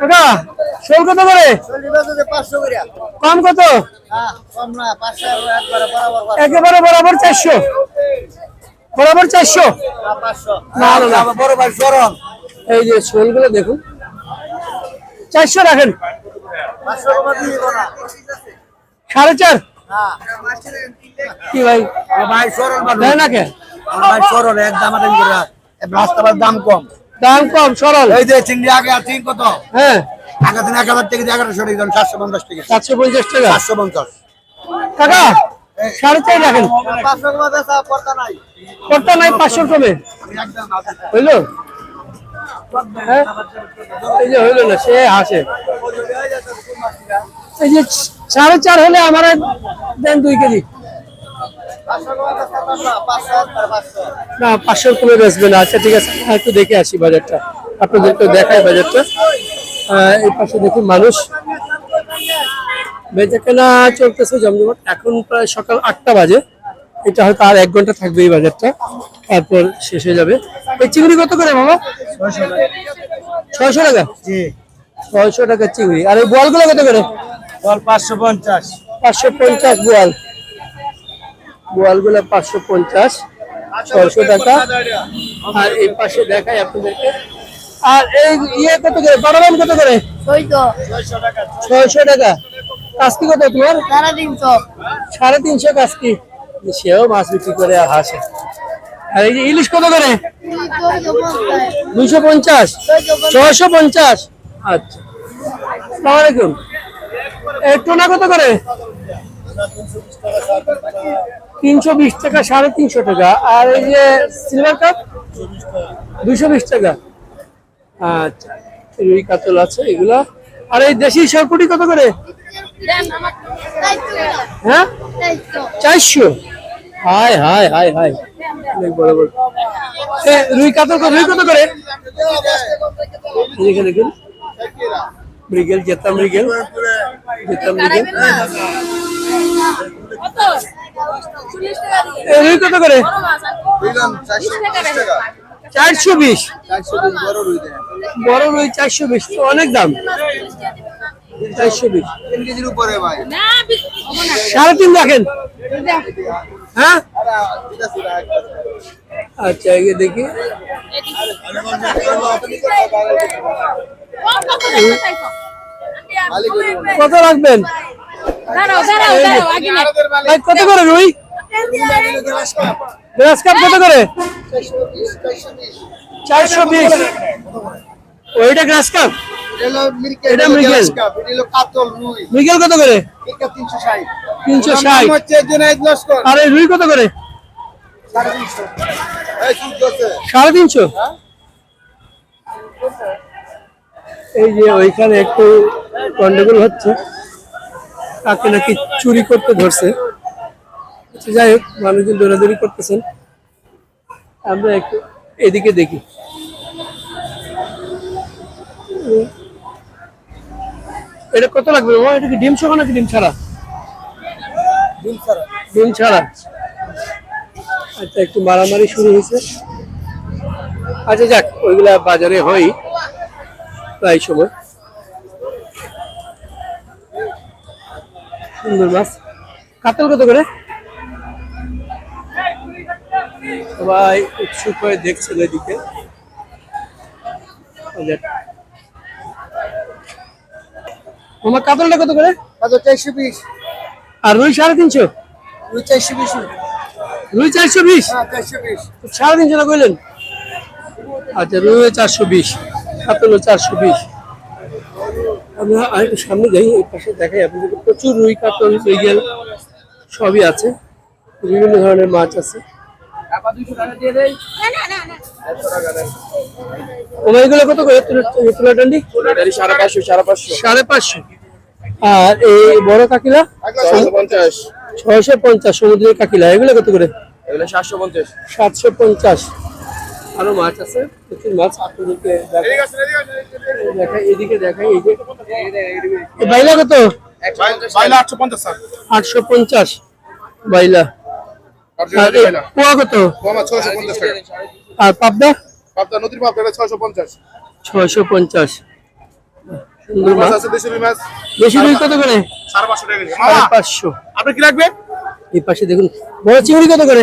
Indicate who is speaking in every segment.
Speaker 1: কাকা শোল কত করে? কম কত?
Speaker 2: একবারে বরাবর
Speaker 1: চারশো। বরাবর চারশো? এই যে শোলগুলো দেখুন। চারশো রাখেন। সাড়ে চার? কি ভাই?
Speaker 2: ভাই সরল
Speaker 1: না কে?
Speaker 2: ভাই সরল এক দাম দাম কম।
Speaker 1: দাম কম সরল।
Speaker 2: এই যে চিংড়ি আগে আর কত?
Speaker 1: হ্যাঁ।
Speaker 2: আগে দিন এক হাজার থেকে এগারোশো টাকা সাতশো পঞ্চাশ টাকা।
Speaker 1: সাতশো পঞ্চাশ টাকা?
Speaker 2: সাতশো পঞ্চাশ।
Speaker 1: সাড়ে চার রাখেন।
Speaker 2: টাকা পড়তা নাই।
Speaker 1: পাঁচশো কমে। হ্যাঁ? এই যে হইল না সে হাসে এই যে সাড়ে চার হলে আমার দেন দুই কেজি
Speaker 2: পাঁচশো টাকা বেচা পাঁচশো পাঁচশো একবারে পাঁচশো
Speaker 1: না পাঁচশো কমে বেচবে না। আচ্ছা ঠিক আছে একটু দেখে আসি বাজারটা। আপনাদেরকে দেখাই বাজারটা। এই পাশে দেখুন মানুষ। বেচা কেনা চলতেছে জমজমাট। এখন প্রায় সকাল আটটা বাজে। এটা হয়তো আর এক ঘণ্টা থাকবে এই বাজারটা। তারপর শেষ হয়ে যাবে। এই চিংড়ি কত করে মামা? ছয়শো টাকা?
Speaker 2: জি।
Speaker 1: ছয়শো টাকা চিংড়ি। আর এই বোয়ালগুলো কত করে?
Speaker 2: বল পাঁচশো পঞ্চাশ।
Speaker 1: পাঁচশো পঞ্চাশ বোয়াল। বোয়ালগুলো পাঁচশো পঞ্চাশ ছয়শো টাকা। আর এই পাশে দেখাই আপনাদেরকে। আর এই ইয়ে কত করে? বারোবান কত করে? ছয়শো। টাকা কাস্কি কত তোমার?
Speaker 3: সাড়ে তিনশো।
Speaker 1: সাড়ে তিনশো কাস্কি সেও মাছ বিক্রি করে আর হাসে। আর এই যে ইলিশ কত করে? দুইশো পঞ্চাশ। ছয়শো পঞ্চাশ। আচ্ছা। সালাম আলাইকুম। টোনা কত করে? তিনশো বিশ টাকা, সাড়ে তিনশো টাকা। আর এই যে সিলভার কাপ দুইশো বিশ টাকা। আচ্ছা রুই কাতল আছে এগুলা। আর এই দেশি সরপুটি কত করে? হ্যাঁ? চারশো। হায় হায় হায় হায়। অনেক বড় বড়। রুই কাতল কত- রুই কত করে? দেখে দেখুন। মৃগেল, জেতা মৃগেল। জেতা মৃগেল। রুই কত করে? চারশো বিশ। বড় রুই চারশো বিশ তো অনেক দাম। চারশো বিশ। সাড়ে তিন রাখেন। হ্যাঁ? আচ্ছা এই দেখি। কত রাখবেন? কত করে রুই? গ্রাস কাপ কত করে? চারশো বিশ। ওইটা গ্রাস কাপ? এটা মৃগেল।
Speaker 2: কাতল
Speaker 1: মৃগেল কত করে?
Speaker 2: এটা তিনশো ষাট।
Speaker 1: তিনশো ষাট।
Speaker 2: হচ্ছে
Speaker 1: আর এই রুই কত করে?
Speaker 2: সাড়ে তিনশো। এই
Speaker 1: সাড়ে তিনশো? এই যে ওইখানে একটু গন্ডগোল হচ্ছে। কাকে নাকি চুরি করতে ধরছে। আচ্ছা, যাই হোক মানুষজন দৌড়াদৌড়ি করতেছেন। আমরা একটু এদিকে দেখি। এটা কত লাগবে ও এটা কি ডিম সহ নাকি ডিম ছাড়া। ডিম ছাড়া। আচ্ছা একটু মারামারি শুরু হয়েছে। আচ্ছা যাক ওইগুলা বাজারে হয়। প্রায় সময়। সুন্দর মাছ কাতল কত করে? সবাই উৎসুক হয়ে দেখছেন এদিকে। তোমার কাতলটা কত করে?
Speaker 2: চারশো বিশ।
Speaker 1: আর রুই সাড়ে তিনশো?
Speaker 2: রুই চারশো বিশ।
Speaker 1: রুই চারশো বিশ?
Speaker 2: হ্যাঁ চারশো বিশ।
Speaker 1: সাড়ে তিনশো না কইলেন? আচ্ছা রুই চারশো বিশ কাতল চারশো বিশ। আমরা আরেকটু সামনে যাই এই পাশে দেখাই আপনাদের প্রচুর রুই কাতল মৃগেল সবই আছে। বিভিন্ন ধরনের মাছ আছে। কত করে? তুলা ডান্ডি?
Speaker 2: সাড়ে পাঁচশো সাড়ে পাঁচশো।
Speaker 1: সাড়ে পাঁচশো। আর এই বড় কাকিলা?
Speaker 2: পঞ্চাশ।
Speaker 1: ছয়শো পঞ্চাশ সমুদ্রের কাকিলা। এগুলো কত করে?
Speaker 2: এগুলো সাতশো পঞ্চাশ।
Speaker 1: সাতশো পঞ্চাশ। আরও মাছ আছে প্রচুর মাছ আপনাদেরকে দেখাই। এদিকে দেখাই এই যে। এ বাইলা কত?
Speaker 2: আটশো পঞ্চাশ
Speaker 1: আটশো পঞ্চাশ বাইলা। পোয়া কত?
Speaker 2: ছয়শো পঞ্চাশ
Speaker 1: আর পাবদা?
Speaker 2: পাবদা নদীর পাবদা ছয়শো পঞ্চাশ।
Speaker 1: ছয়শো পঞ্চাশ। সুন্দর
Speaker 4: মাছ
Speaker 1: মাছ
Speaker 4: আছে দেশি রুই
Speaker 1: কত করে?
Speaker 4: পাঁচশো আপনি কি রাখবেন?
Speaker 1: এই পাশে দেখুন বড় চিংড়ি কত করে।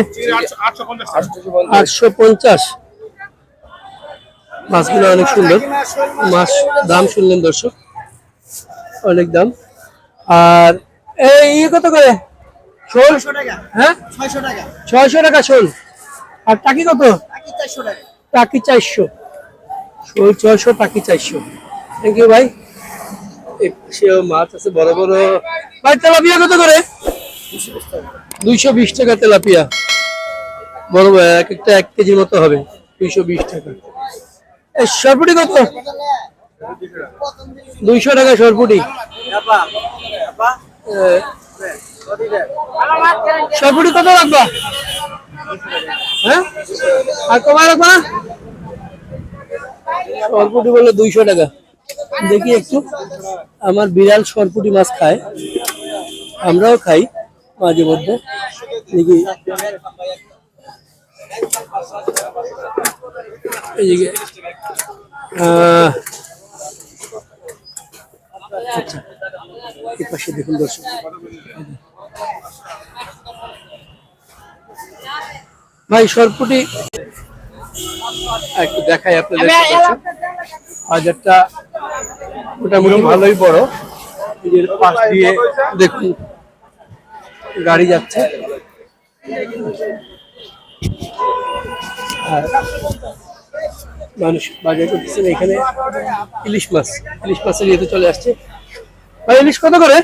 Speaker 4: আটশো পঞ্চাশ।
Speaker 1: মাছগুলো অনেক সুন্দর। মাছ দাম শুনলেন দর্শক অনেক দাম। আর এই ইয়ে কত করে? শোল? হ্যাঁ?
Speaker 2: ছয়শো টাকা।
Speaker 1: শোল। আর টাকি কত?
Speaker 2: টাকি
Speaker 1: চারশো শোল ছয়শো টাকি চারশো। থ্যাংক ইউ ভাই। পাশেও মাছ আছে বড় বড়। ভাই তেলাপিয়া কত করে? দুইশো বিশ টাকা তেলাপিয়া। বড় এক একটা এক কেজির মতো হবে। দুইশো বিশ টাকা। সরপুটি কত? দুইশো টাকা সরপুটি। সরপুটি কত রাখবা হ্যাঁ? আর কমায় রাখবা সরপুটি বলল দুইশো টাকা। দেখি একটু। আমার বিড়াল সরপুটি মাছ খায়। আমরাও খাই মাঝে মধ্যে। দেখি। এইদিকে আচ্ছা এই পাশে দেখুন দর্শক। ভাই সরপুটি একটু দেখাই আপনাদের। বাজারটা মোটামুটি ভালোই বড়। নিজের পাশ দিয়ে দেখুন গাড়ি যাচ্ছে। আর মানুষ বাজার করতেছেন এখানে ইলিশ মাছ। ইলিশ মাছের ইয়েতে চলে আসছে। ভাই ইলিশ কত করে?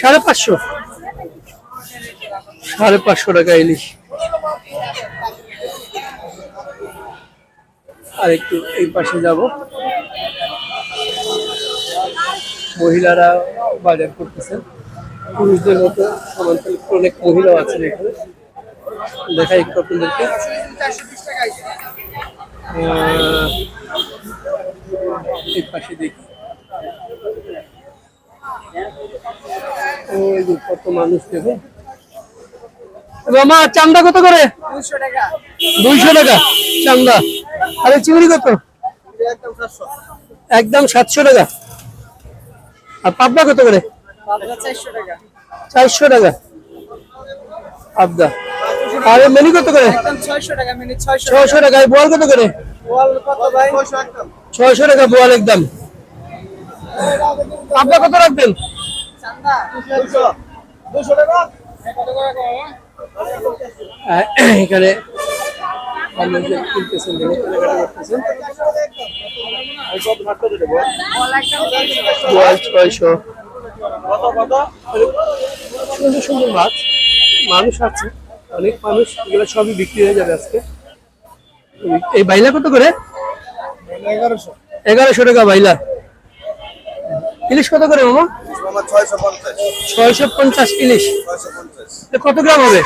Speaker 1: সাড়ে পাঁচশো সাড়ে পাঁচশো। টাকা ইলিশ। আর একটু এই পাশে যাব। মহিলারা বাজার করতেছেন। পুরুষদের মতো সমান্তরাল অনেক মহিলাও আছেন এখানে। দেখাই একটু আপনাদেরকে। পাশে দেখি। ওই কত মানুষ দেখুন মামা চান্দা কত করে? দুইশো টাকা। চান্দা আরে চিংড়ি কত?
Speaker 2: একদম সাতশো।
Speaker 1: টাকা। আর পাবদা কত করে?
Speaker 2: পাবনা চারশো টাকা।
Speaker 1: পাবদা আর মেনি কত করে?
Speaker 2: ছয়শো টাকা
Speaker 1: বোয়াল কত করে?
Speaker 2: বল কত ভাই? ছয়শো
Speaker 1: টাকা বোয়াল একদম। পাবদা কত রাখবেন?
Speaker 2: করে
Speaker 1: এখানে ছয়শো। সুন্দর সুন্দর মাছ মানুষ আছে অনেক মানুষ এগুলো সবই বিক্রি হয়ে যাবে আজকে। এই বাইলা কত করে?
Speaker 2: এগারোশো।
Speaker 1: এগারোশো টাকা বাইলা। ইলিশ কত করে মামা?
Speaker 4: ছয়শো পঞ্চাশ।
Speaker 1: ইলিশ। কত গ্রাম হবে?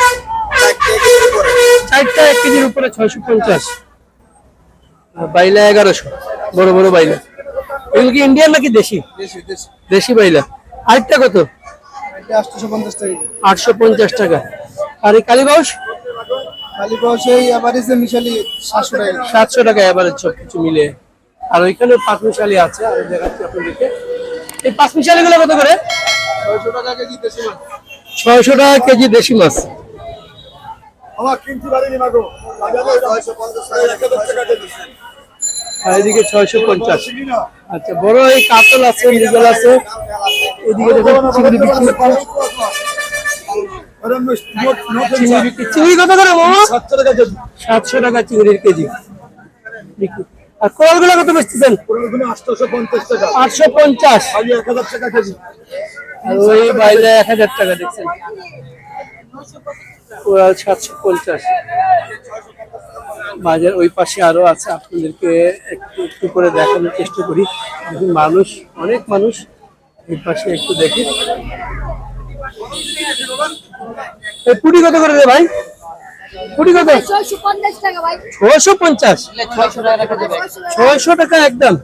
Speaker 1: চারটা এক কেজির উপরে। ছয়শো পঞ্চাশ। বাইলা এগারোশো বড় বড় বাইলা। এগুলো কি ইন্ডিয়ান নাকি দেশি।
Speaker 2: দেশি
Speaker 1: বাইলা। আরেকটা কত? আটশো পঞ্চাশ টাকা আর এই কালীবাউস
Speaker 2: সাতশো টাকা
Speaker 1: এবারে সব কিছু মিলে। আর ওইখানে পাঁচ মিশালি আছে আর দেখাচ্ছি আপনাদেরকে এই পাঁচ মিশালি গুলো কত করে?
Speaker 2: ছয়শো টাকা কেজি দেশি মাছ।
Speaker 1: এদিকে ছয়শো পঞ্চাশ। আচ্ছা বড় এই কাতল আছে, মৃগল আছে। এদিকে চিংড়ি বিক্রি চিংড়ি কত করে
Speaker 4: সাতশো টাকা
Speaker 1: সাতশো চিংড়ির কেজি। বিক্রি। আর কোয়ালগুলো কত বেচতেছেন? আটশো পঞ্চাশ। আর ওই বাইরে এক হাজার টাকা দেখছেন। কোরাল সাতশো পঞ্চাশ। বাজার ওই পাশে আরও আছে আপনাদেরকে একটু একটু করে দেখানোর চেষ্টা করি। দেখুন মানুষ অনেক মানুষ ওই পাশে একটু দেখি। এই পুটি কত করে রে ভাই? পুটি কত?
Speaker 3: ছয়শো পঞ্চাশ টাকা
Speaker 1: ছয়শো একদম।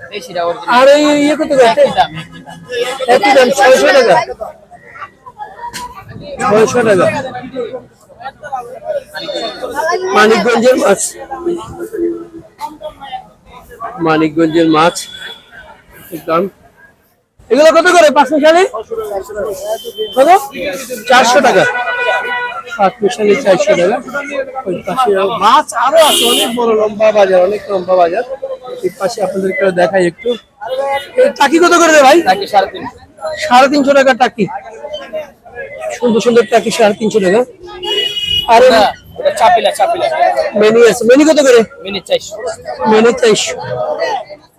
Speaker 1: আর এই ইয়ে কত করে একই দাম ছয়শো টাকা। ছয়শো টাকা। মানিকগঞ্জের মাছ। মানিকগঞ্জের মাছ দাম। এগুলো কত করে? পাঁচ মিশালি কত? চারশো টাকা। পাঁচ মিশালি চারশো টাকা। ওই পাশে মাছ আরও আছে অনেক বড় লম্বা বাজার অনেক লম্বা বাজার। এই পাশে আপনাদেরকে দেখাই একটু। টাকি কত করে রে ভাই?
Speaker 2: সাড়ে তিন
Speaker 1: সাড়ে তিনশো টাকা টাকি। সুন্দর সুন্দর টাকি সাড়ে তিনশো টাকা। আর
Speaker 2: চাপিলা চাপিলা।
Speaker 1: মেনি আছে। মেনি কত করে? মেনি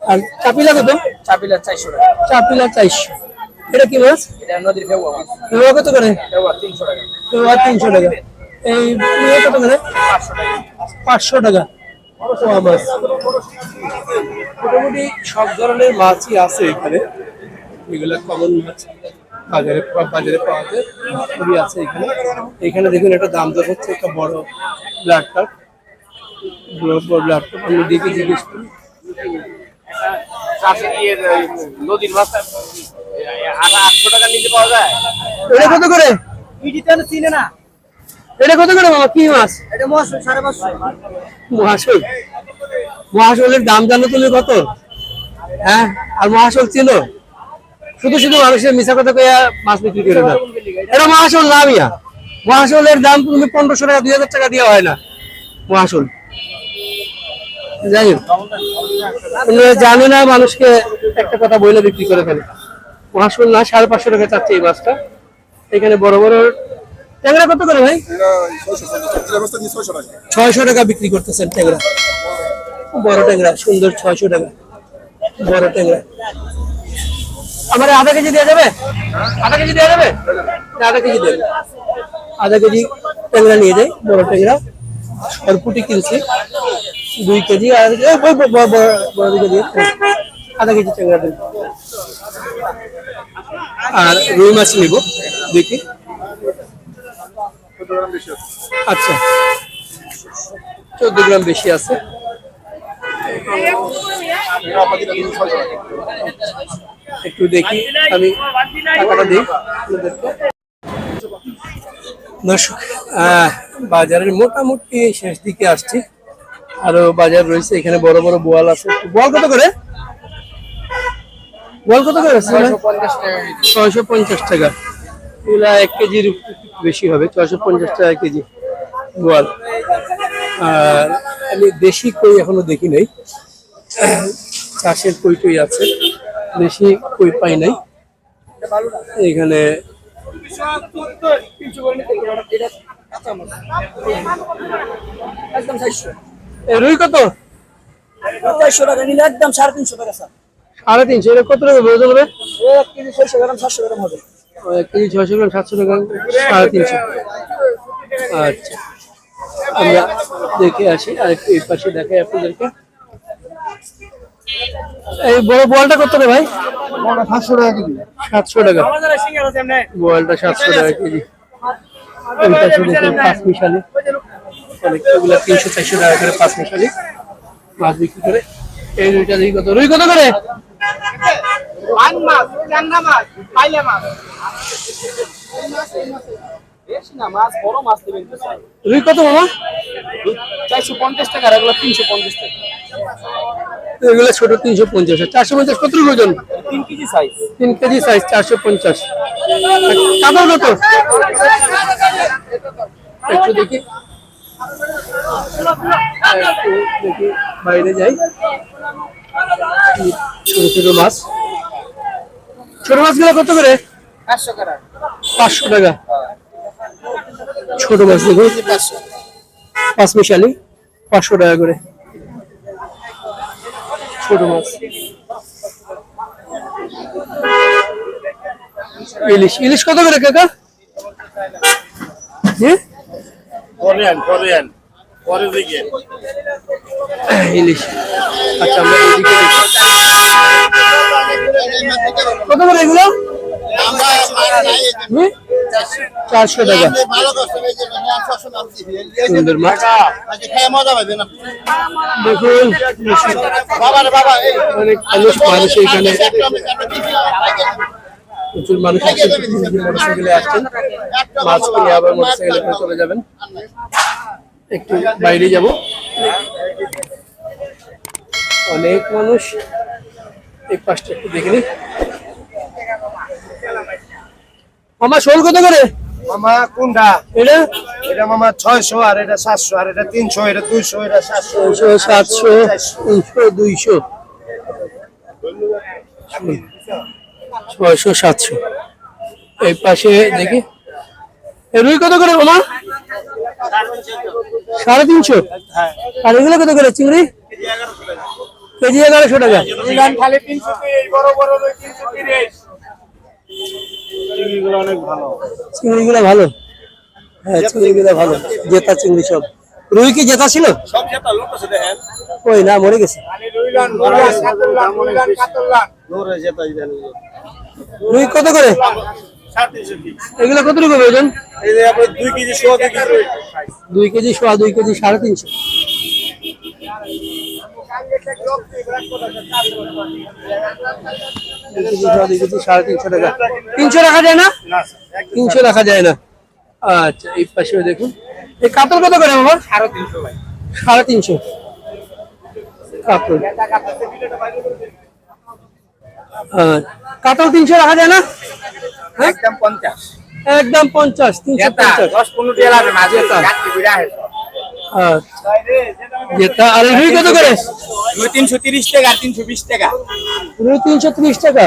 Speaker 1: আর চাপিলা কত?
Speaker 2: চাপিলা চারশো টাকা।
Speaker 1: চাপিলা চারশো। এটা কি মাছ?
Speaker 2: এটা নদীর মাছ।
Speaker 1: কত করে?
Speaker 2: টাকা।
Speaker 1: এগুলো তিনশো টাকা। এই কত করে?
Speaker 2: পাঁচশো টাকা।
Speaker 1: পাঁচশো টাকা। পোয়া মাছ। মোটামুটি সব ধরনের মাছই আছে এখানে। এগুলো কমন মাছ। বাজারে বাজারে পাওয়া যায়। সবই আছে এখানে। এখানে দেখুন একটা দাম দর হচ্ছে একটা বড় ব্লাড কার্ড। বড় বড় ব্লাড কার্ড। আমি দেখে জিজ্ঞেস করি।
Speaker 2: নদীর আটশো টাকা নিতে পাওয়া যায়?
Speaker 1: এটা কত করে?
Speaker 2: চিনে না।
Speaker 1: এটা কত করে বাবা কি মাছ?
Speaker 2: এটা সাড়ে পাঁচশো।
Speaker 1: মহাশল মহাশলের দাম জানো তুমি কত? হ্যাঁ? আর মহাশল চিনো? শুধু শুধু মানুষের মিশা কথা কইয়া মাছ বিক্রি করে দাও এটা মহাশল না মিয়া। মহাশলের দাম তুমি পনেরোশো টাকা দুই হাজার টাকা দেওয়া হয় না। মহাশল। যাই জানে না মানুষকে একটা কথা বইলে বিক্রি করে ফেলে। মহাশল না সাড়ে পাঁচশো টাকা চাচ্ছে এই মাছটা। এখানে বড় বড় ট্যাংরা কত করে ভাই? ছয়শো টাকা বিক্রি করতেছেন ট্যাংরা। বড় ট্যাংরা সুন্দর ছয়শো টাকা। বড় ট্যাংরা। আমার আধা কেজি দেওয়া যাবে? আধা কেজি দেওয়া যাবে? আধা কেজি দেবে আধা কেজি ট্যাংরা নিয়ে যাই, বড় ট্যাংরা। সরপুটি কিনছি। দুই কেজি আর এই বড় বড় দিকে আধা কেজি ট্যাংরা দেব আর রুই মাছ নিব দেখি আচ্ছা। চোদ্দ গ্রাম বেশি আছে। একটু দেখি আমি টাকাটা দিই দর্শক বাজারের মোটামুটি শেষ দিকে আসছি। আরও বাজার রয়েছে এখানে বড় বড় বোয়াল আছে। বোয়াল কত করে? বোয়াল কত করে ছয়শো পঞ্চাশ টাকা এগুলা এক কেজির বেশি হবে ছয়শো পঞ্চাশ টাকা কেজি বোয়াল। আর আমি দেশি কই এখনও দেখি নাই। চাষের কই টই আছে। দেশি কই পাই নাই। এখানে
Speaker 2: একদম
Speaker 1: রুই কত?
Speaker 2: চারশো টাকা নিলে একদম সাড়ে তিনশো টাকা স্যার।
Speaker 1: সাড়ে তিনশো এটা কত টাকা বোঝা যাবে
Speaker 2: এক কেজি ছয়শো গ্রাম সাতশো গ্রাম হবে।
Speaker 1: এক কেজি ছয়শো গ্রাম সাতশো টাকা সাড়ে তিনশো। আচ্ছা। আমরা দেখে আসি আর একটু এই পাশে দেখাই আপনাদেরকে। এই বড় বলটা কত রে ভাই?
Speaker 4: সাতশো টাকা কেজি।
Speaker 1: সাতশো টাকা। বলটা সাতশো টাকা কেজি। ওই পাশে দেখুন পাঁচ মিশালি। অনেকগুলো তিনশো চারশো টাকা করে পাঁচ মিশালি। মাছ বিক্রি করে। এই রুইটা দেখি কত। রুই কত করে?
Speaker 2: মাছ মাছ স্যার
Speaker 1: রুই কত মামা?
Speaker 2: চারশো পঞ্চাশ টাকা আর এগুলো তিনশো পঞ্চাশ টাকা।
Speaker 1: এগুলো ছোট তিনশো পঞ্চাশ চারশো পঞ্চাশ কত ওজন?
Speaker 2: তিন কেজি সাইজ
Speaker 1: তিন কেজি সাইজ চারশো পঞ্চাশ। কাপড় কত? একটু দেখি। দেখি বাইরে যাই। ছোট ছোট মাছ। ছোট মাছগুলো কত করে?
Speaker 2: পাঁচশো টাকা।
Speaker 1: পাঁচশো টাকা। ছোট মাছ দেখুন। পাঁচ মিশালি পাঁচশো টাকা করে। ছোট মাছ ইলিশ। ইলিশ কত করে কাকা?
Speaker 4: দিকে
Speaker 1: ইলিশ। আচ্ছা আমরা এদিকে কত করে এগুলো? জি? চারশো টাকা। সুন্দর মাছ। দেখুন।
Speaker 4: বাবা রে বাবা এই।
Speaker 1: অনেক মানুষ মানুষ এখানে। প্রচুর মানুষ মোটরসাইকেলে আসছেন। মাছ কিনে আবার মোটরসাইকেলে করে চলে যাবেন। একটু বাইরে যাব। অনেক মানুষ। এই পাশটা একটু দেখে নি মামা শোল কত করে?
Speaker 4: মামা কোনটা?
Speaker 1: এটা?
Speaker 4: এটা মামা ছয়শো আর এটা সাতশো আর এটা তিনশো এটা দুইশো এটা সাতশো
Speaker 1: সাতশো তিনশো দুইশো। ছয়শো সাতশো। এই পাশে দেখি। এ রুই কত করে মামা? সাড়ে তিনশো? আর এগুলো কত করে চিংড়ি? কেজি এগারোশো টাকা
Speaker 2: খালি তিনশো তিরিশ বড় বড় রুই তিনশো তিরিশ চিংড়িগুলো অনেক ভালো।
Speaker 1: চিংড়িগুলো ভালো? হ্যাঁ চিংড়িগুলো ভালো। জেতা চিংড়ি সব। রুই কি জেতা ছিল?
Speaker 2: সব যেটা লোক দেখেন।
Speaker 1: ওই না মরে গেছে। রুই কত করে? এগুলো কত রকম ওজন?
Speaker 2: এই দুই কেজি সোয়া দুই কেজি
Speaker 1: দুই কেজি সোয়া দুই কেজি সাড়ে তিনশো। দুই সাড়ে তিনশো টাকা। তিনশো রাখা যায় না? তিনশো রাখা যায় না। আচ্ছা এই পাশে দেখুন। এই কাতল কত করে
Speaker 2: সাড়ে তিনশো
Speaker 1: সাড়ে তিনশো। কাতল। কাতল তিনশো রাখা যায় না? হ্যাঁ?
Speaker 2: একদম পঞ্চাশ।
Speaker 1: একদম পঞ্চাশ তিনশো পঞ্চাশ।
Speaker 2: দশ পনেরো টাকা লাগবে
Speaker 1: আচ্ছা। আর রুই কত করে?
Speaker 2: দুই তিনশো তিরিশ টাকা আর তিনশো বিশ টাকা।
Speaker 1: রুই তিনশো ত্রিশ টাকা।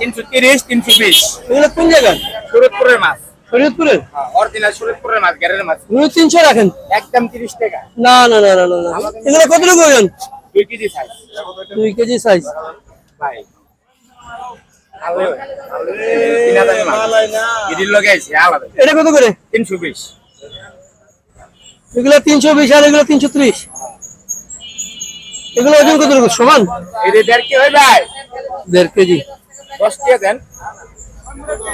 Speaker 2: তিনশো তিরিশ তিনশো বিশ।
Speaker 1: এগুলো কোন জায়গায়
Speaker 2: সুরতপুরের মাছ।
Speaker 1: শরীয়তপুরের
Speaker 2: অরিজিনাল সুরতপুরের মাছ গ্যারের মাছ।
Speaker 1: রুই তিনশো রাখেন?
Speaker 2: একদম তিরিশ টাকা।
Speaker 1: না না না না না না। এগুলো কত রকম ওজন?
Speaker 2: দুই কেজি সাইজ
Speaker 1: দুই কেজি সাইজ
Speaker 2: ভাই।
Speaker 1: এটা কত করে?
Speaker 2: তিনশো বিশ।
Speaker 1: এগুলো তিনশো বিশ আর এগুলো তিনশো ত্রিশ। এগুলো ওজন কত সমান?
Speaker 2: দেড়
Speaker 1: কেজি
Speaker 2: দেন।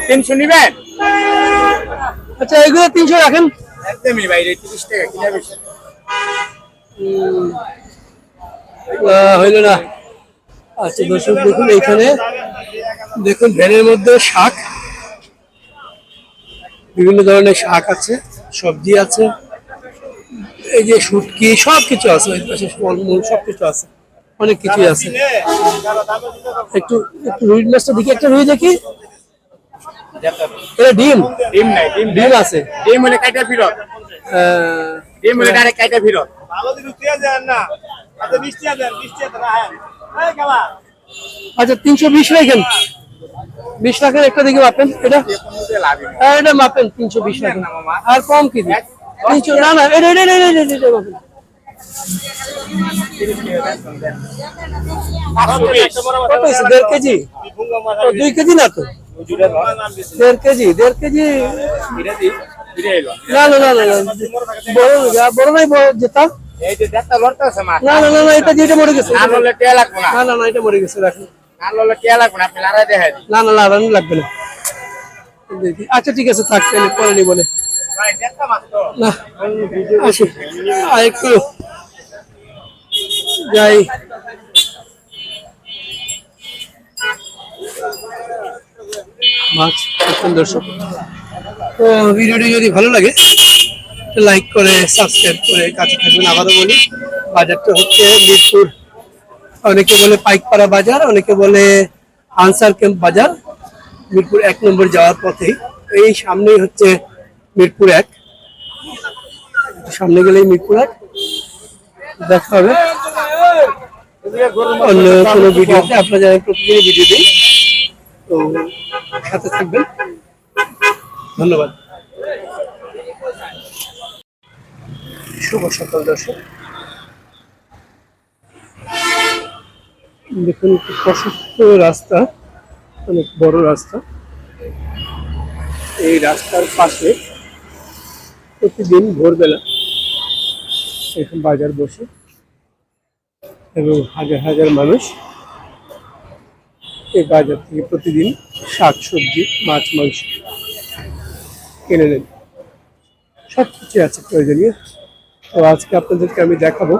Speaker 2: তিনশো নিবেন?
Speaker 1: আচ্ছা এগুলো তিনশো রাখেন।
Speaker 2: একদমই ভাই তিরিশ টাকা কিনা বেশি।
Speaker 1: হইল না। আচ্ছা দর্শক দেখুন এইখানে। দেখুন ভ্যানের মধ্যে শাক। বিভিন্ন ধরনের শাক আছে সবজি আছে। এই যে শুটকি সব কিছু আছে ওই পাশে ফলমূল সব কিছু আছে। অনেক কিছুই আছে। একটু একটু রুই মাছটা দেখি একটা রুই দেখি। এটা ডিম?
Speaker 2: ডিম নাই ডিম
Speaker 1: ডিম আছে।
Speaker 2: ডিম হলে কাইটা ফিরত।
Speaker 1: আহ,
Speaker 2: ডিম হলে ডাইরেক্ট কাইটা ফিরত।
Speaker 1: আচ্ছা তিনশো বিশ রাখেন বিশ রাখেন একটা দেখি মাপেন এটা? হ্যাঁ এটা মাপেন তিনশো বিশ রাখেন আর কম কি দিন? তিনশো না না এটা এটা এটা এটা এটা- কত হয়েছে দেড় কেজি দুই কেজি না তো দেড় কেজি দেড় কেজি না না না না বড় বড় নাই বড় যেটা
Speaker 2: এই যে দেখটা লড়তে আছে মাছ
Speaker 1: না না না না এটা যেটা মরে গেছে
Speaker 2: না না
Speaker 1: না এটা মরে গেছে রাখেন
Speaker 2: না না
Speaker 1: লাগবে না আচ্ছা ঠিক আছে থাক তাহলে পরে নি বলে আর একটু। যাই। দর্শক। তো ভিডিওটি যদি ভালো লাগে লাইক করে, সাবস্ক্রাইব করে, কাছে থাকবেন আবারও বলি। বাজারটা হচ্ছে মিরপুর। অনেকে বলে পাইকপাড়া বাজার, অনেকে বলে আনসার ক্যাম্প বাজার। মিরপুর এক নম্বর যাওয়ার পথেই। এই সামনেই হচ্ছে মিরপুর এক। সামনে গেলেই মিরপুর এক। দেখা হবে। অন্য কোনো ভিডিওতে আপনারা যারা প্রতিদিনই ভিডিও দিন, তো সাথে থাকবেন। ধন্যবাদ। শুভ সকাল দর্শক। দেখুন প্রশস্ত রাস্তা, অনেক বড় রাস্তা। এই রাস্তার পাশে প্রতিদিন ভোরবেলা এরকম বাজার বসে এবং হাজার হাজার মানুষ এই বাজার থেকে প্রতিদিন শাক, সবজি, মাছ, মাংস কিনে নেন। সব কিছু আছে প্রয়োজনীয়। তো আজকে আপনাদেরকে আমি দেখাবো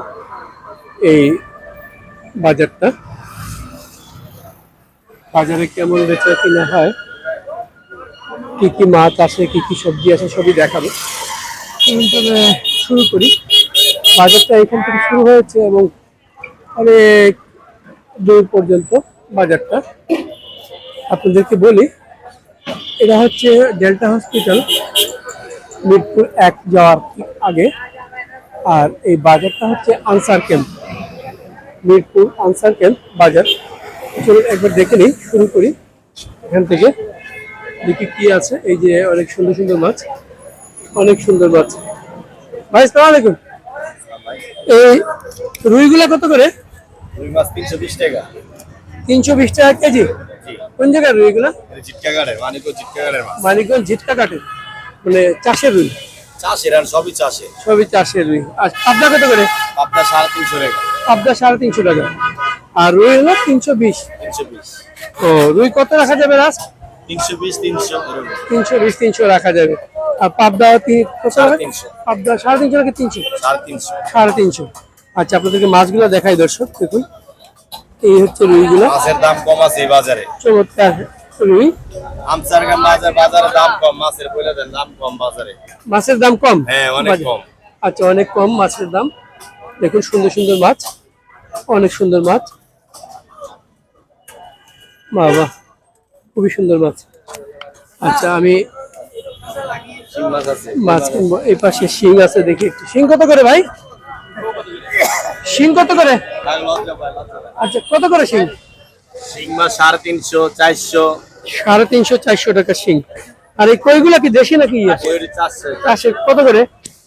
Speaker 1: এই বাজারটা। বাজারে কেমন বেচা কিনা হয়, কি কি মাছ আসে, কি কি সবজি আসে, সবই দেখাবো। শুরু করি। বাজারটা এখান থেকে শুরু হয়েছে এবং অনেক দূর পর্যন্ত বাজারটা। আপনাদেরকে বলি, এটা হচ্ছে ডেল্টা হসপিটাল, মিরপুর এক যাওয়ার আগে। আর এই বাজারটা হচ্ছে আনসার ক্যাম্প, মিরপুর আনসার ক্যাম্প বাজার। চলুন একবার দেখে নিই, শুরু করি। এখান থেকে দেখি কি আছে, এই যে অনেক সুন্দর সুন্দর মাছ। অনেক সুন্দর মাছ ভাই সালাম আলাইকুম। এই রুইগুলা কত করে?
Speaker 2: তিনশো বিশ টাকা।
Speaker 1: টাকা কেজি? কোন জায়গার রুইগুলা?
Speaker 2: মাছ।
Speaker 1: মানিকগঞ্জ ঝিটকা কাটে মানে চাষের রুই?
Speaker 2: চাষের আর সবই চাষে
Speaker 1: সবই চাষের রুই। আর পাবদা কত করে?
Speaker 2: সাড়ে তিনশো টাকা।
Speaker 1: পাবদা সাড়ে তিনশো টাকা। আর রুই হলো তিনশো বিশ। ও রুই কত রাখা যাবে রাস
Speaker 2: তিনশো বিশ তিনশো
Speaker 1: রাখা যাবে। আর পাবদা। পাবদা সাড়ে তিনশো নাকি তিনশো?
Speaker 2: সাড়ে তিনশো।
Speaker 1: আচ্ছা আপনাদেরকে মাছগুলো দেখাই দর্শক দেখুন। এই হচ্ছে রুইগুলো।
Speaker 2: মাছের দাম কম আছে এই বাজারে।
Speaker 1: চমৎকার রুই।
Speaker 2: আমসার মাছের বাজারে দাম কম মাছের দাম কম বাজারে।
Speaker 1: মাছের দাম কম?
Speaker 2: হ্যাঁ, অনেক কম।
Speaker 1: আচ্ছা অনেক কম মাছের দাম। দেখুন সুন্দর সুন্দর মাছ। অনেক সুন্দর মাছ। বাবা খুবই সুন্দর মাছ। আচ্ছা আমি
Speaker 2: মাছ
Speaker 1: কিনবো। এই পাশে শিং আছে দেখি একটু। শিং কত করে ভাই? শিং কত করে? আচ্ছা কত করে শিং?
Speaker 2: শিং মাছ সাড়ে তিনশো চারশো।
Speaker 1: সাড়ে তিনশো চারশো টাকা শিং। আর এই কইগুলা কি দেশি নাকি?
Speaker 2: চারশো।
Speaker 1: কত করে?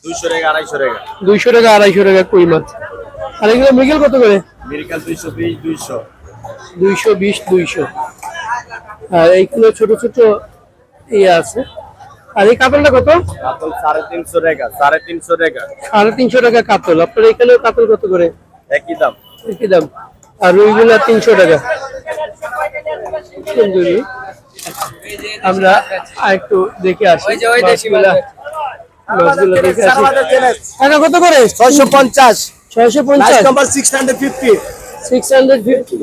Speaker 2: দুইশো টাকা আড়াইশো টাকা।
Speaker 1: দুইশো টাকা আড়াইশো টাকা কই মাছ? আর এগুলো মৃগেল কত করে?
Speaker 2: দুইশো বিশ দুইশো।
Speaker 1: দুইশো বিশ দুইশো। আর এইগুলো ছোট ছোট ইয়ে আছে। আর এই কাতলটা কত?
Speaker 2: কাতল সাড়ে তিনশো টাকা সাড়ে তিনশো টাকা
Speaker 1: সাড়ে তিনশো টাকা কাতল। আপনার এখানেও কাতল কত করে?
Speaker 2: একই দাম।
Speaker 1: কি দাম। আর রুইগুলা তিনশো টাকা। সুন্দরী। আমরা আরেকটু দেখে আসি। মাছগুলা। মাছগুলো দেখে আসি। টাকা কত করে?
Speaker 4: ছয়শো পঞ্চাশ।
Speaker 1: ছয়শো পঞ্চাশ।
Speaker 4: Number six hundred fifty
Speaker 1: six hundred fifty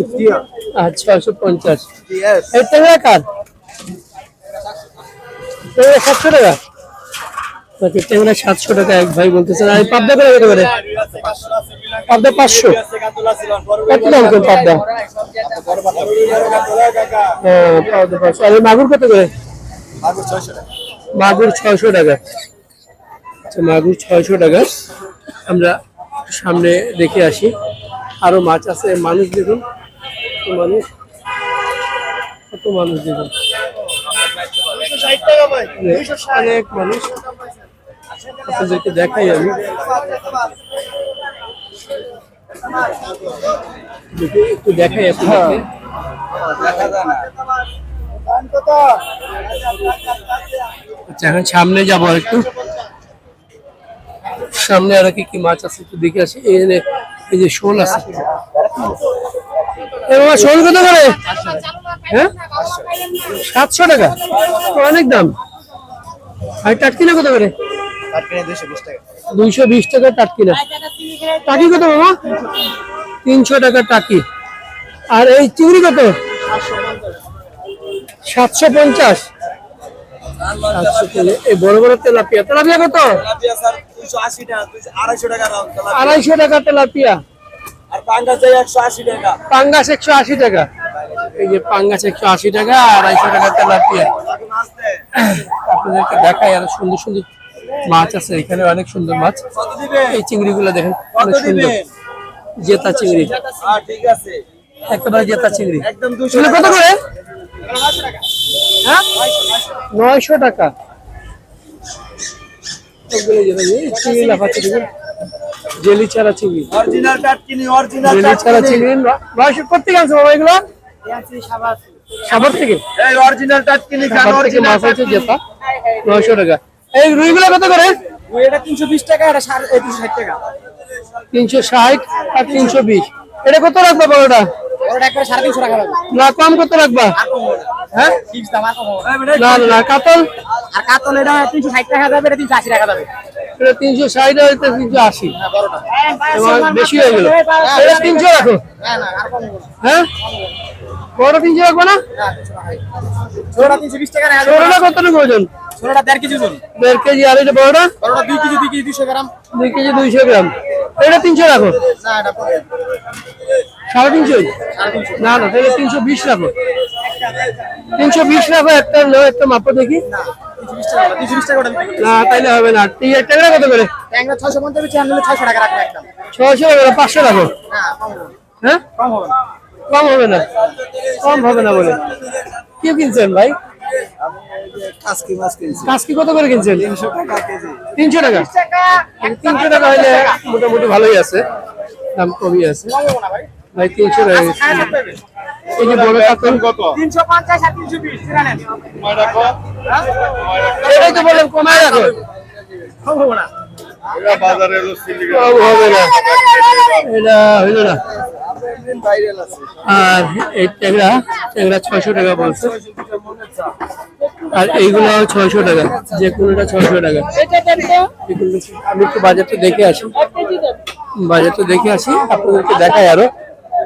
Speaker 1: পঞ্চাশ। এই কার? সাতশো টাকা। আচ্ছা ট্যাংরা সাতশো টাকা এক ভাই বলতেছেন আর পাবদা করে কত করে পাবদা পাঁচশো। কত দাম করে পাবদা? হ্যাঁ, পাবদা পাঁচশো। আর মাগুর কত করে? মাগুর ছয়শো টাকা। আচ্ছা মাগুর ছয়শো টাকা। আমরা সামনে দেখে আসি। আরও মাছ আছে, মানুষ দেখুন। মানুষ, কত মানুষ দেখুন। অনেক মানুষ। আপনাদেরকে দেখাই আমি। একটু দেখাই আপনাদেরকে। আচ্ছা এখন সামনে যাব একটু সামনে আর কি মাছ আছে একটু দেখে আসি। এই এই যে শোল আছে। বাবা, শোল কত করে? হ্যাঁ? সাতশো টাকা। অনেক দাম। আর টাটকিনা কত করে? দুইশো বিশ টাকা টাটকিনা টাকি কত বাবা? তিনশো টাকা টাকি। আর এই চিংড়ি কত? সাতশো পঞ্চাশ। এই বড় বড় তেলাপিয়া। তেলাপিয়া কত?
Speaker 4: আড়াইশো টাকা
Speaker 1: তেলাপিয়া।
Speaker 4: আর পাঙ্গাস একশো আশি টাকা।
Speaker 1: পাঙ্গাস একশো আশি টাকা। এই যে পাঙ্গাস একশো আশি টাকা আড়াইশো টাকা তেলাপিয়া। আপনাদেরকে দেখাই আরও সুন্দর সুন্দর মাছ আছে এখানে অনেক সুন্দর মাছ। এই চিংড়িগুলো দেখেন
Speaker 4: কত
Speaker 1: অনেক সুন্দর। জেতা চিংড়ি।
Speaker 4: ঠিক আছে।
Speaker 1: একেবারে জেতা চিংড়ি। কত করে? হ্যাঁ? নয়শো টাকা। সবগুলো জেতা চিংড়ি। লাফাচ্ছে দেখুন। জেলি ছাড়া চিংড়ি
Speaker 4: অরিজিনাল টাটকিনি অরিজিনাল
Speaker 1: জেলি ছাড়া চিংড়ি নয়শো কোথেকে আনছো বাবা এগুলো? সাভার থেকে?
Speaker 4: এই অরিজিনাল টাটকিনি খান অরিজিনাল
Speaker 1: মাছ টাকা। এই রুইগুলো কত করে?
Speaker 4: এটা তিনশো বিশ টাকা এটা সাড়ে তিনশো ষাট টাকা।
Speaker 1: তিনশো ষাট আর তিনশো বিশ। এটা কত রাখবা বড়টা? না কম কত রাখবা। হ্যাঁ? না। না, না কাতল?
Speaker 4: আর কাতল এটা তিনশো ষাট টাকা যাবে এটা তিনশো আশি টাকা যাবে।
Speaker 1: এটা তিনশো ষাট আর এটা তিনশো আশি। বেশি হয়ে গেল। এটা তিনশো রাখো।
Speaker 4: না না আর কম হবে
Speaker 1: হ্যাঁ? বড় তিনশো রাখব না?
Speaker 4: ছোটটা তিনশো বিশ টাকা
Speaker 1: ছোটটা কতটুকু ওজন?
Speaker 4: ছোটটা দেড় কেজি ওজন।
Speaker 1: দেড় কেজি আর এটা বড়টা?
Speaker 4: বড়টা দুই কেজি দুই কেজি দুইশো গ্রাম।
Speaker 1: দুই কেজি দুইশো গ্রাম। এটা তিনশো রাখো।
Speaker 4: না এটা পরে।
Speaker 1: সাড়ে তিনশো না না তাহলে তিনশো বিশ রাখো। তিনশো বিশ রাখো একটা লো একটা মাপো দেখি। না তাইলে হবে না। ট্যাংরা কত করে?
Speaker 5: ছশো টাকা
Speaker 1: ছশো পাঁচশো রাখো। হ্যাঁ? কম হবে না। কম হবে না। বলে। কি কিনছেন ভাই?
Speaker 5: কাসকি
Speaker 1: কত করে কিনছেন?
Speaker 5: তিনশো টাকা
Speaker 1: তিনশো টাকা? তিনশো টাকা হলে মোটামুটি ভালোই আছে। দাম কমই আছে। ভাই তিনশো টাকা এই যে বড় কাতল
Speaker 2: কত?
Speaker 5: তিনশো পঞ্চাশ আর তিনশো বিশ
Speaker 1: এটাই তো বলেন কমায় রাখো। হবে না। এটা হইল না। আর এই ট্যাংরা ট্যাংরা ছয়শো টাকা বলছে। আর এইগুলো ছয়শো টাকা যে কোনোটা ছয়শো টাকা। আমি একটু বাজারটা দেখে আসি। বাজারটা দেখে আসি আপনাদেরকে দেখাই আরও।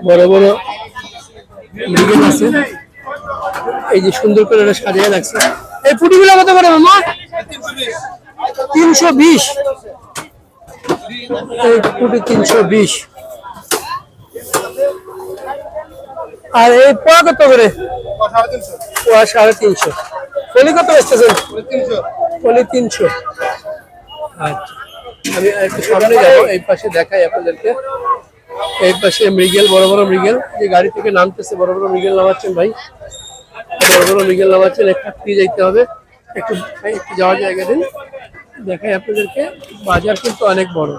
Speaker 1: বড় বড় মৃগেল আছে। এই যে সুন্দর করে ওরা সাজিয়ে রাখছে। এই পুটিগুলো কত করে মামা? তিনশো বিশ। এই পুটি তিনশো বিশ। আর এই পোয়া কত করে? পোয়া সাড়ে তিনশো। পলি কত বেচতেছেন পলি তিনশো। আচ্ছা। আমি একটু সামনে যাব, এই পাশে দেখাই আপনাদেরকে। এই পাশে মৃগেল বড় বড় মৃগেল। যে গাড়ি থেকে নামতেছে বড় বড় মৃগেল নামাচ্ছেন ভাই। বড় বড় মৃগেল নামাচ্ছেন একটু দিয়ে যাইতে হবে। একটু একটু যাওয়ার জায়গা দিন। দেখাই আপনাদেরকে বাজার কিন্তু অনেক বড়।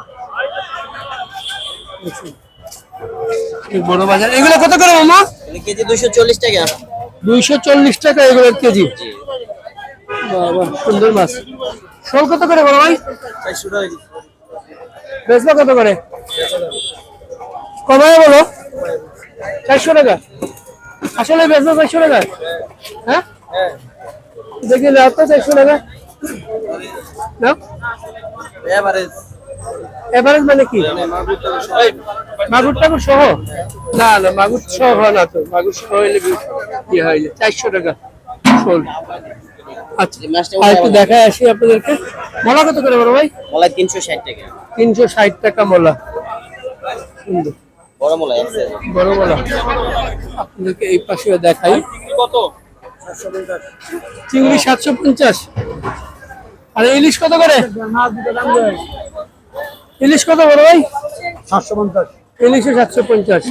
Speaker 1: বড় বাজার। এগুলো কত করে মামা?
Speaker 5: কেজি দুশো চল্লিশ টাকা।
Speaker 1: দুইশো চল্লিশ টাকা এগুলোর কেজি। বাবা সুন্দর মাছ। শোল কত করে বড় ভাই?
Speaker 5: চারশো টাকা
Speaker 1: বেচবা কত করে? কমায় বলো? চারশো টাকা। আসলে বেচবা চারশো টাকা? হ্যাঁ? দেখি লাভ তো চারশো টাকা।
Speaker 5: এভারেজ
Speaker 1: এভারেজ মানে কি? মাগুর টাগুর সহ? না না মাগুর সহ হয় না তো। মাগুর সহ হইলে বি- হয় চারশো টাকা। শোল আচ্ছা আর একটু দেখায় আসি আপনাদেরকে। মলা কত করে বড় ভাই?
Speaker 5: তিনশো ষাট টাকা।
Speaker 1: তিনশো ষাট টাকা মলা। সুন্দর। আপনাদেরকে এই পাশে দেখাই।
Speaker 2: কত?
Speaker 1: চিংড়ি সাতশো পঞ্চাশ। আর ইলিশ কত করে? ইলিশ কত বড় ভাই?
Speaker 4: সাতশো পঞ্চাশ।
Speaker 1: ইলিশে সাতশো পঞ্চাশ।